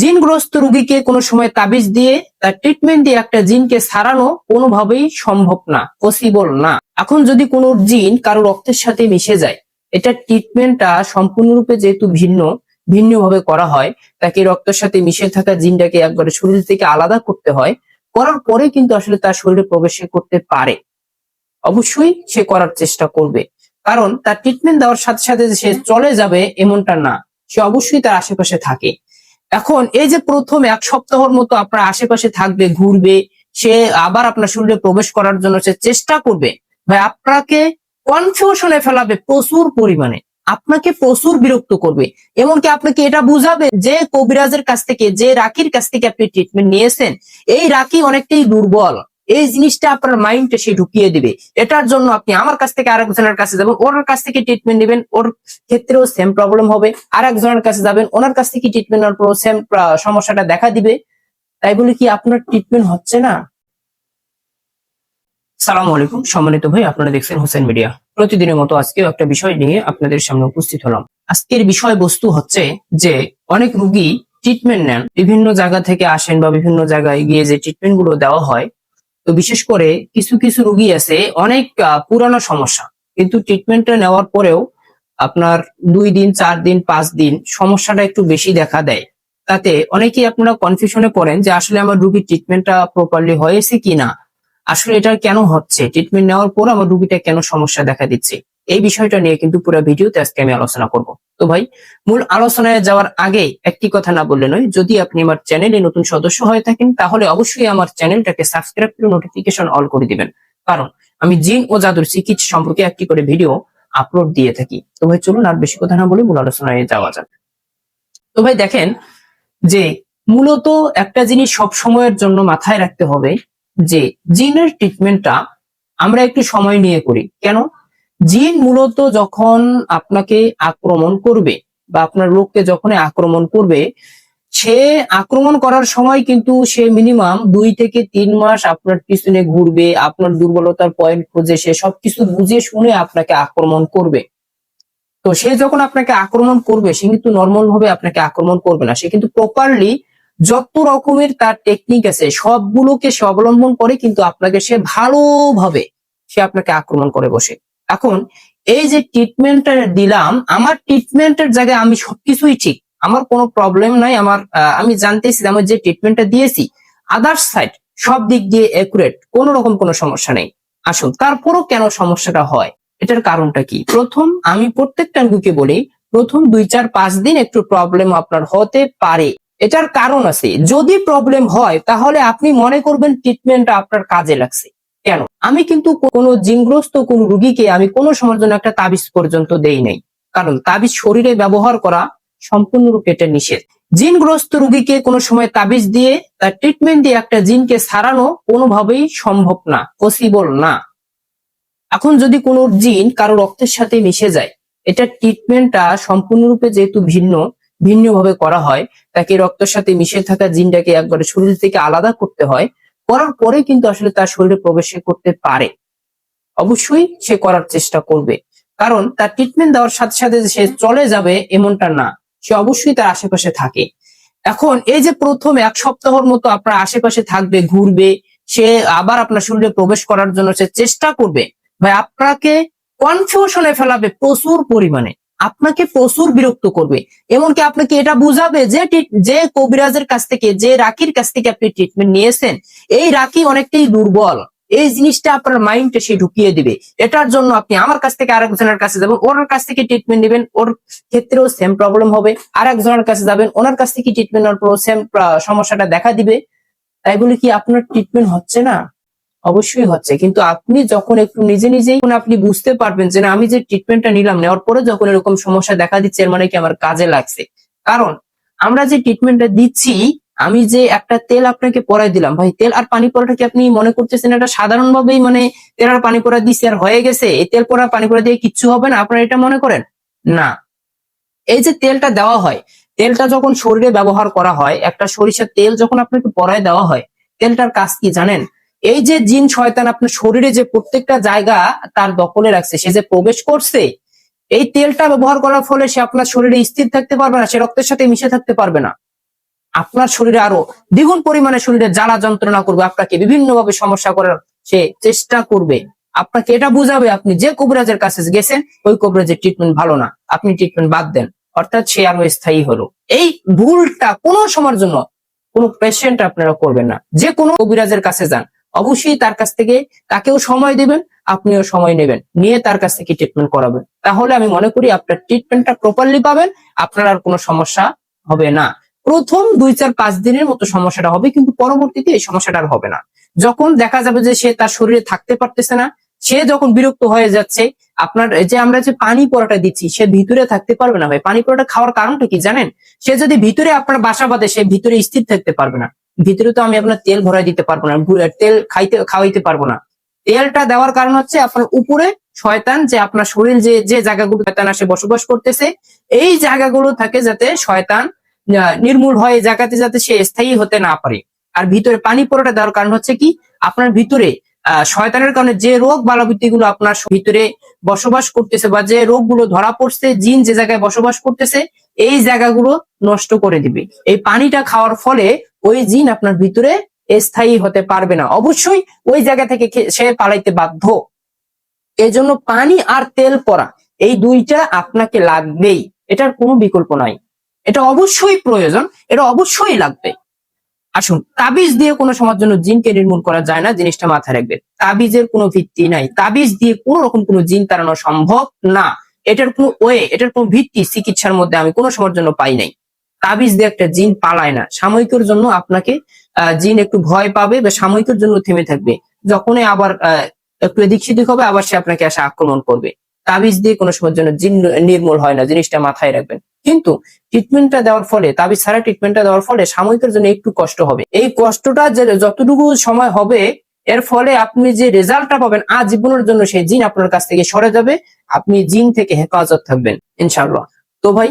জিনগ্রস্ত রোগীকে কোনো সময় তাবিজ দিয়ে তার ট্রিটমেন্ট দিয়ে একটা জিনকে সারানো কোনোভাবেই সম্ভব না পসিবল না। এখন যদি কোনো জিন কারও রক্তের সাথে মিশে যায়, এটা ট্রিটমেন্টটা সম্পূর্ণরূপে যেহেতু ভিন্ন, ভিন্নভাবে করা হয়, তাকে রক্তের সাথে মিশে থাকা জিনটাকে একবারে শরীর থেকে আলাদা করতে হয়, করার পরে কিন্তু আসলে তার শরীরে প্রবেশ করতে পারে। অবশ্যই সে করার চেষ্টা করবে। কারণ তার ট্রিটমেন্ট দেওয়ার সাথে সাথে সে চলে যাবে এমনটা না, সে অবশ্যই তার আশেপাশে থাকে। এখন এই যে প্রথম এক সপ্তাহের মতো আপনার আশেপাশে থাকবে, ঘুরবে, সে আবার আপনার শরীরে প্রবেশ করার জন্য সে চেষ্টা করবে। ভাই, আপনাকে কনফিউশনে ফেলাবে প্রচুর পরিমাণে। আপনাকে প্রচুর বিরক্ত করবে। এমনকি আপনাকে এটা বুঝাবে যে কবিরাজের কাছ থেকে, যে রাখির কাছ থেকে আপনি ট্রিটমেন্ট নিয়েছেন, এই রাখি অনেকটাই দুর্বল। এই জিনিসটা আপনার মাইন্ডে সে ঢুকিয়ে দিবে। এটার জন্য আপনি আমার কাছ থেকে আরেকজনের কাছে যাবেন ওর কাছ থেকে ট্রিটমেন্ট নেবেন, ওর ক্ষেত্রেও সেম প্রবলেম হবে। আর একজনের কাছে যাবেন, ওনার কাছ থেকে ট্রিটমেন্ট নেওয়ার পর সেম সমস্যাটা দেখা দিবে। তাই বলে কি আপনার ট্রিটমেন্ট হচ্ছে না? সালাম আলাইকুম, সম্মানিত ভাই, আপনারা দেখছেন হোসেন মিডিয়া। প্রতিদিনের মতো আজকেও একটা বিষয় নিয়ে আপনাদের সামনে উপস্থিত হলাম। আজকের বিষয়বস্তু হচ্ছে যে, অনেক রুগী ট্রিটমেন্ট নেন। বিভিন্ন জায়গা থেকে আসেন বা বিভিন্ন জায়গায় গিয়ে যে ট্রিটমেন্টগুলো দেওয়া হয় তো বিশেষ করে কিছু কিছু রুগী আছে, অনেক পুরানো সমস্যা। কিন্তু ট্রিটমেন্টটা নেওয়ার পরেও আপনার দুই দিন, চার দিন, পাঁচ দিন সমস্যাটা একটু বেশি দেখা দেয়। তাতে অনেকেই আপনারা কনফিউশনে পড়েন যে আসলে আমার রুগীর ট্রিটমেন্টটা প্রপারলি হয়েছে কিনা। আসলে এটা কেন হচ্ছে? ট্রিটমেন্ট নেওয়ার পর আমার রুগীটা কেন সমস্যা দেখা দিচ্ছে? এই বিষয়টা নিয়ে কিন্তু পুরো ভিডিওতে আজকে আমি আলোচনা করব। তো ভাই, মূল আলোচনায় যাওয়ার আগে একটি কথা না বললে নয়, যদি আপনি আমার চ্যানেলে নতুন সদস্য হয়ে থাকেন, তাহলে অবশ্যই আমার চ্যানেলটাকে সাবস্ক্রাইব করে নোটিফিকেশন অল করে দিবেন। কারণ আমি জিন ও জাদুর চিকিৎসা সম্পর্কে একটি করে ভিডিও আপলোড দিয়ে থাকি। তো ভাই, চলুন আর বেশি কথা না বলে মূল আলোচনায় যাওয়া যাক। তো ভাই, দেখেন যে মূলত একটা জিনিস সব সময়ের জন্য মাথায় রাখতে হবে যে জিনের ট্রিটমেন্টটা আমরা একটু সময় নিয়ে করি। কেন? জিন মূলত যখন আপনাকে আক্রমণ করবে বা আপনার লোককে যখন আক্রমণ করবে, সে আক্রমণ করার সময় কিন্তু সে মিনিমাম দুই থেকে তিন মাস আপনার পিছনে ঘুরবে, আপনার দুর্বলতার পয়েন্ট খুঁজে, সে সবকিছু বুঝে শুনে আপনাকে আক্রমণ করবে। তো সে যখন আপনাকে আক্রমণ করবে, সে কিন্তু নর্মাল ভাবে আপনাকে আক্রমণ করবে না। সে কিন্তু প্রপারলি যত রকমের তার টেকনিক আছে, সবগুলোকে সে অবলম্বন করে কিন্তু আপনাকে সে ভালোভাবে সে আপনাকে আক্রমণ করে বসে। এখন এই যে ট্রিটমেন্টটা দিলাম, আমার ট্রিটমেন্টের জায়গায় আমি সবকিছুই ঠিক। আমার কোনো প্রবলেম নাই, আমার আমি জানতেছি আমার যে ট্রিটমেন্টটা দিয়েছি আদার্স সাইড সব দিক দিয়ে একুরেট কোনো রকম কোনো সমস্যা নেই। আসুন, তারপরও কেন সমস্যাটা হয়? এটার কারণটা কি? প্রথম, আমি প্রত্যেকটা রোগীকে বলি, প্রথম দুই, চার, পাঁচ দিন একটু প্রবলেম আপনার হতে পারে। এটার কারণ আছে। যদি প্রবলেম হয়, তাহলে আপনি মনে করবেন ট্রিটমেন্টটা আপনার কাজে লাগছে। কেন? আমি কিন্তু কোনো জিনগ্রস্ত কোন রুগীকে আমি কোনো সময়ের জন্য একটা তাবিজ পর্যন্ত দেই নাই। কারণ তাবিজ শরীরে ব্যবহার করা সম্পূর্ণরূপে এটা নিষেধ। জিনগ্রস্ত রুগীকে কোনো সময় তাবিজ দিয়ে তার ট্রিটমেন্ট দিয়ে একটা জিনকে সারানো কোনোভাবেই সম্ভব না পসিবল না। এখন যদি কোনো জিন কারও রক্তের সাথে মিশে যায়, এটা ট্রিটমেন্টটা সম্পূর্ণরূপে যেহেতু ভিন্ন, ভিন্নভাবে করা হয়, তাকে রক্তের সাথে মিশে থাকা জিনটাকে একবারে শরীর থেকে আলাদা করতে হয় করার পরে কিন্তু আসলে তার শরীরে প্রবেশ করতে পারে। অবশ্যই সে করার চেষ্টা করবে। কারণ তার ট্রিটমেন্ট দেওয়ার সাথে সাথে সে চলে যাবে এমনটা না। সে অবশ্যই তার আশেপাশে থাকে। এখন এই যে প্রথম এক সপ্তাহের মতো আপনার আশেপাশে থাকবে, ঘুরবে, সে আবার আপনার শরীরে প্রবেশ করার জন্য সে চেষ্টা করবে। ভাই, আপনাকে কনফিউশনে ফেলাবে প্রচুর পরিমাণে। আপনাকে প্রচুর বিরক্ত করবে। এমনকি আপনাকে এটা বুঝাবে যে যে কবিরাজের কাছ থেকে, যে রাখির কাছ থেকে আপনি ট্রিটমেন্ট নিয়েছেন, এই রাখি অনেকটাই দুর্বল। এই জিনিসটা আপনার মাইন্ডে সে ঢুকিয়ে দিবে। এটার জন্য আপনি আমার কাছ থেকে আরেকজনের কাছে যাবেন, ওনার কাছ থেকে ট্রিটমেন্ট নেবেন, ওর ক্ষেত্রেও সেম প্রবলেম হবে। আর একজনের কাছে যাবেন, ওনার কাছ থেকে ট্রিটমেন্ট নেওয়ার পর সেম সমস্যাটা দেখা দিবে। তাই বলে কি আপনার ট্রিটমেন্ট হচ্ছে না? অবশ্যই হচ্ছে। কিন্তু আপনি যখন একটু নিজে নিজেই আপনি বুঝতে পারবেন যে না, আমি যে ট্রিটমেন্টটা নিলাম, নেওয়ার পরে যখন এরকম সমস্যা দেখা দিচ্ছে, এর মানে কি আমার কাজে লাগছে? কারণ আমরা যে ট্রিটমেন্টটা দিচ্ছি, আমি যে একটা তেল আপনাকে পরাই দিলাম, ভাই, তেল আর পানি পরাটা কি আপনি মনে করতেছেন এটা সাধারণভাবেই মানে তেল আর পানি পরা দিচ্ছে আর হয়ে গেছে? এই তেল পরা, পানি পরা দিয়ে কিচ্ছু হবে না? আপনারা এটা মনে করেন? না। এই যে তেলটা দেওয়া হয়, তেলটা যখন শরীরে ব্যবহার করা হয়, একটা সরিষার তেল যখন আপনাকে পরায় দেওয়া হয়, তেলটার কাজ কি জানেন? এই যে জিন শয়তান আপনার শরীরে যে প্রত্যেকটা জায়গা তার দখলে রাখছে, সে যে প্রবেশ করছে, এই তেলটা ব্যবহার করার ফলে সে আপনার শরীরে স্থির থাকতে পারবে না, সে রক্তের সাথে মিশে থাকতে পারবে না। আপনার শরীরে আরও দ্বিগুণ পরিমাণে শরীরে জ্বালা যন্ত্রণা করবে, আপনাকে বিভিন্নভাবে সমস্যা করার সে চেষ্টা করবে। আপনাকে এটা বুঝাবে, আপনি যে কবিরাজের কাছে গেছেন, ওই কবিরাজের ট্রিটমেন্ট ভালো না। আপনি ট্রিটমেন্ট বাদ দেন। অর্থাৎ সে আরও স্থায়ী হলো। এই ভুলটা কোনো সময়ের জন্য কোনো পেশেন্ট আপনারা করবেন না। যে কোনো কবিরাজের কাছে যান। অবশ্যই তার কাছ থেকে তাকেও সময় দিবেন, আপনিও সময় নেবেন, নিয়ে তার কাছ থেকে ট্রিটমেন্ট করাবেন। তাহলে আমি মনে করি আপনার ট্রিটমেন্টটা প্রপারলি পাবেন, আপনার আর কোনো সমস্যা হবে না। প্রথম দুই চার পাঁচ দিনের মতো সমস্যাটা হবে, কিন্তু পরবর্তীতে এই সমস্যাটা আর হবে না। যখন দেখা যাবে যে সে তার শরীরে থাকতে পারতেছে না, সে যখন বিরক্ত হয়ে যাচ্ছে, আপনার যে আমরা যে পানি পরোটা দিচ্ছি, সে ভিতরে থাকতে পারবে না ভাই। পানি পরোটা খাওয়ার কারণটা কি জানেন? সে যদি ভিতরে আপনার বাসা বাঁধে, সে ভিতরে স্থির থাকতে পারবে না। ভিতরে তো আমি আপনার তেল ভরাই দিতে পারব না তেল খাইতে, খাওয়াইতে পারব না। তেলটা দেওয়ার কারণ হচ্ছে আপনার উপরে শয়তান যে আপনার শরীর যে যে জায়গাগুলো শয়তান আসে বসবাস করতেছে, এই জায়গাগুলো থাকে যাতে শয়তান নির্মূল হয় এই জায়গাতে যাতে সে স্থায়ী হতে না পারে। আর ভিতরে পানি পড়াটা দেওয়ার কারণ হচ্ছে কি, আপনার ভিতরে শয়তানের কারণে যে রোগ বালাবৃত্তি গুলো আপনার ভিতরে বসবাস করতেছে বা যে রোগগুলো ধরা পড়ছে, জিন যে জায়গায় বসবাস করতেছে, এই জায়গাগুলো নষ্ট করে দিবে। এই পানিটা খাওয়ার ফলে ওই জিন আপনার ভিতরে স্থায়ী হতে পারবে না। অবশ্যই ওই জায়গা থেকে সে পালাইতে বাধ্য। এই জন্য পানি আর তেল পরা এই দুইটা আপনাকে লাগবেই। এটার কোনো বিকল্প নাই। এটা অবশ্যই প্রয়োজন, এটা অবশ্যই লাগবে। আসুন, তাবিজ দিয়ে কোনো সময়ের জন্য জিনকে নির্মূল করা যায় না, জিনিসটা মাথায় রাখবে তাবিজের কোনো ভিত্তি নাই। তাবিজ দিয়ে কোনো রকম কোনো জিন তাড়ানো সম্ভব না। এটার কোনো ওয়ে, এটার কোনো ভিত্তি চিকিৎসার মধ্যে আমি কোনো সময়ের জন্য পাই নাই। তাবিজ দিয়ে একটা জিন পালায় না। সাময়িকের জন্য আপনাকে জিন একটু ভয় পাবে বা সাময়িকের জন্য থেমে থাকবে। যখনই আবার একটু এদিক সেদিক হবে, আবার সে আপনাকে এসে আক্রমণ করবে। তাবিজ দিয়ে কোনো সময়ের জন্য জিন নির্মূল হয় না, জিনিসটা মাথায় রাখবেন। কিন্তু ট্রিটমেন্টটা দেওয়ার ফলে, তাবিজ ছাড়া ট্রিটমেন্টটা দেওয়ার ফলে সাময়িকের জন্য একটু কষ্ট হবে। এই কষ্টটা যে, যতটুকু সময় হবে, এর ফলে আপনি যে রেজাল্টটা পাবেন, আজীবনের জন্য সেই জিন আপনার কাছ থেকে সরে যাবে। আপনি জিন থেকে হেফাজত থাকবেন, ইনশাআল্লাহ। তো ভাই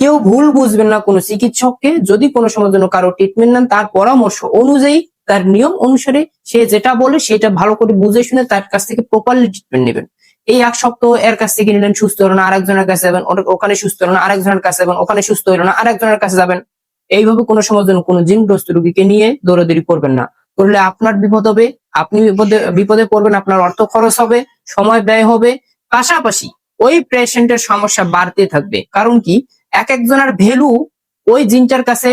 কেউ ভুল বুঝবেন না কোনো চিকিৎসককে, যদি কোনো সময়ের জন্য কারও ট্রিটমেন্ট নেন, তার পরামর্শ অনুযায়ী, তার নিয়ম অনুসারে সে যেটা বলে সেটা ভালো করে বুঝে শুনে তার কাছ থেকে প্রপারলি ট্রিটমেন্ট নেবেন। এই এক সপ্তাহ এর কাছ থেকে নিলেন, সুস্থ হলো না আরেকজনের কাছে যাবেন ওখানে সুস্থ হলো না আরেকজনের কাছে যাবেন, ওখানে সুস্থ হলো না আরেকজনের কাছে যাবেন। এইভাবে কোনো সময়ের জন্য কোনো জিনগ্রস্ত রোগীকে নিয়ে দৌড়াদৌড়ি করবেন না। করলে আপনার বিপদ হবে, আপনি বিপদে বিপদে পড়বেন, আপনার অর্থ খরচ হবে, সময় ব্যয় হবে। পাশাপাশি ওই পেশেন্টের সমস্যা বাড়তে থাকবে। কারণ কি? এক একজনের ভ্যালু ওই জিনটার কাছে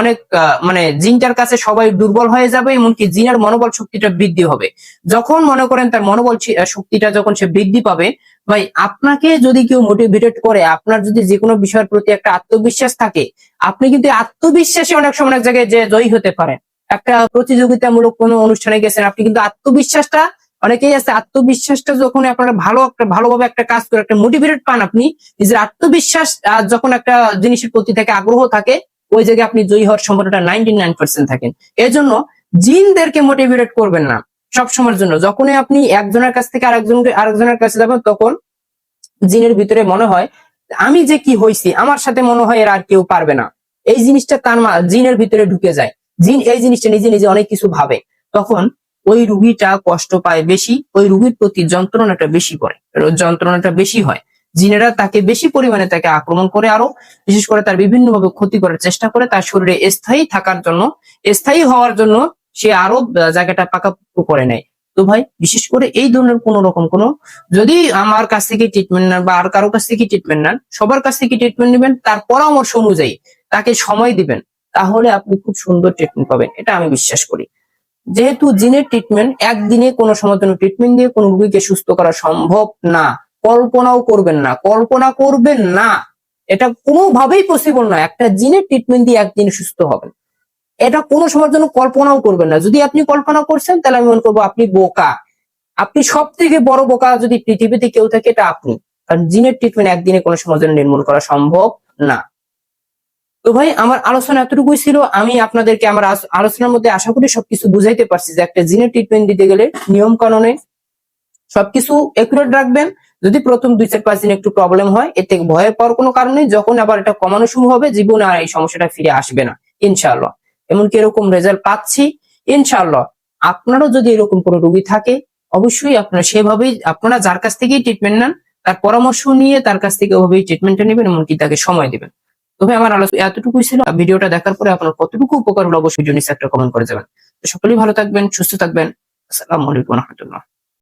অনেক মানে জিনটার কাছে সবাই দুর্বল হয়ে যাবে, এমনকি জিনের মনোবল শক্তিটা বৃদ্ধি হবে। যখন মনে করেন তার মনোবল শক্তিটা যখন সে বৃদ্ধি পাবে, ভাই, আপনাকে যদি কেউ মোটিভেটেড করে, আপনার যদি যে কোনো বিষয়ের প্রতি একটা আত্মবিশ্বাস থাকে, আপনি কিন্তু আত্মবিশ্বাসে অনেক সময় অনেক জায়গায় যে জয়ী হতে পারেন। একটা প্রতিযোগিতামূলক কোনো অনুষ্ঠানে গেছেন, আপনি কিন্তু আত্মবিশ্বাসটা অনেকেই আছে আত্মবিশ্বাসটা যখন আপনারা ভালো একটা, ভালোভাবে একটা কাজ করে, একটা মোটিভেটেড পান আপনি, নিজের আত্মবিশ্বাস যখন একটা জিনিসের প্রতি থেকে আগ্রহ থাকে, ওই জায়গায় আপনি জয়ী হওয়ার সম্ভাবনাটা নাইনটি নাইন পার্সেন্ট থাকেন। এজন্য জিনদেরকে মোটিভেট করবেন না সব সময়ের জন্য। যখনই আপনি একজনের কাছ থেকে আরেকজনকে, আরেকজনের কাছে যাবেন, তখন জিনের ভিতরে মনে হয়, আমি যে কি হইছি, আমার সাথে মনে হয় এর আর কেউ পারবে না। এই জিনিসটা তার জিনের ভিতরে ঢুকে যায়। জিন, এই জিনিসটা নিজে নিজে অনেক কিছু ভাবে। তখন ওই রুগীটা কষ্ট পায় বেশি, ওই রুগীর প্রতি যন্ত্রণাটা বেশি করে। যন্ত্রণাটা বেশি হয়। জিনেরা তাকে বেশি পরিমাণে তাকে আক্রমণ করে আরও, বিশেষ করে তার বিভিন্ন ভাবে ক্ষতি করার চেষ্টা করে, তার শরীরে স্থায়ী থাকার জন্য, স্থায়ী হওয়ার জন্য সে আরও জায়গাটা পাকাপোক্ত করে নেয়। তো ভাই, বিশেষ করে এই ধরনের কোন রকম কোনো, যদি আমার কাছ থেকে ট্রিটমেন্ট নেন বা আর কারও কাছ থেকে ট্রিটমেন্ট নেন, সবার কাছ থেকে ট্রিটমেন্ট নেবেন, তার পরামর্শ অনুযায়ী তাকে সময় দিবেন, তাহলে আপনি খুব সুন্দর ট্রিটমেন্ট পাবেন, এটা আমি বিশ্বাস করি। যেহেতু জিনের ট্রিটমেন্ট একদিনে কোনো সময় জন্য ট্রিটমেন্ট দিয়ে কোনো রোগীকে সুস্থ করা সম্ভব না। কল্পনাও করবেন না। কল্পনা করবেন না। এটা কোনোভাবেই পসিবল না। একটা জিনের ট্রিটমেন্ট দিয়ে একদিন সুস্থ হবেন। এটা কোনো সময়ের জন্য কল্পনাও করবেন না। যদি আপনি কল্পনা করছেন, তাহলে আমি মনে করব আপনি বোকা। আপনি সব থেকে বড় বোকা যদি পৃথিবীতে কেউ থাকে, এটা আপনি। কারণ জিনের ট্রিটমেন্ট একদিনে কোনো সময়ের জন্য নির্মূল করা সম্ভব না। তো ভাই, আমার আলোচনা এতটুকুই ছিল। আমি আপনাদেরকে আমার আলোচনার মধ্যে আশা করি সবকিছু বুঝাইতে পারছি যে একটা জিনের ট্রিটমেন্ট দিতে গেলে নিয়ম কানুনে সবকিছু একুরেট রাখবেন। যদি প্রথম দুই চার পাঁচ দিন একটু প্রবলেম হয় এতে ভয় পাওয়ার কোনো কারণ যখন আবার এটা কমানো শুরু হবে, জীবনে আর এই সমস্যাটা ফিরে আসবে না, ইনশাআল্লাহ। এমনকি এরকম রেজাল্ট পাচ্ছি, ইনশাআল্লাহ। আপনারও যদি এরকম কোনো রোগী থাকে, অবশ্যই আপনারা সেভাবেই, আপনারা যার কাছ থেকেই ট্রিটমেন্ট নেন, তার পরামর্শ নিয়ে তার কাছ থেকে ওভাবেই ট্রিটমেন্টটা নেবেন, এমনকি তাকে সময় দিবেন। তবে আমার আলোচনা এতটুকুই ছিল। ভিডিওটা দেখার পরে আপনার কতটুকু উপকার হলো অবশ্যই ভিডিও নিচে একটা কমেন্ট করে যাবেন সকলেই ভালো থাকবেন, সুস্থ থাকবেন। আসসালামু আলাইকুম রহমতুল্লাহ।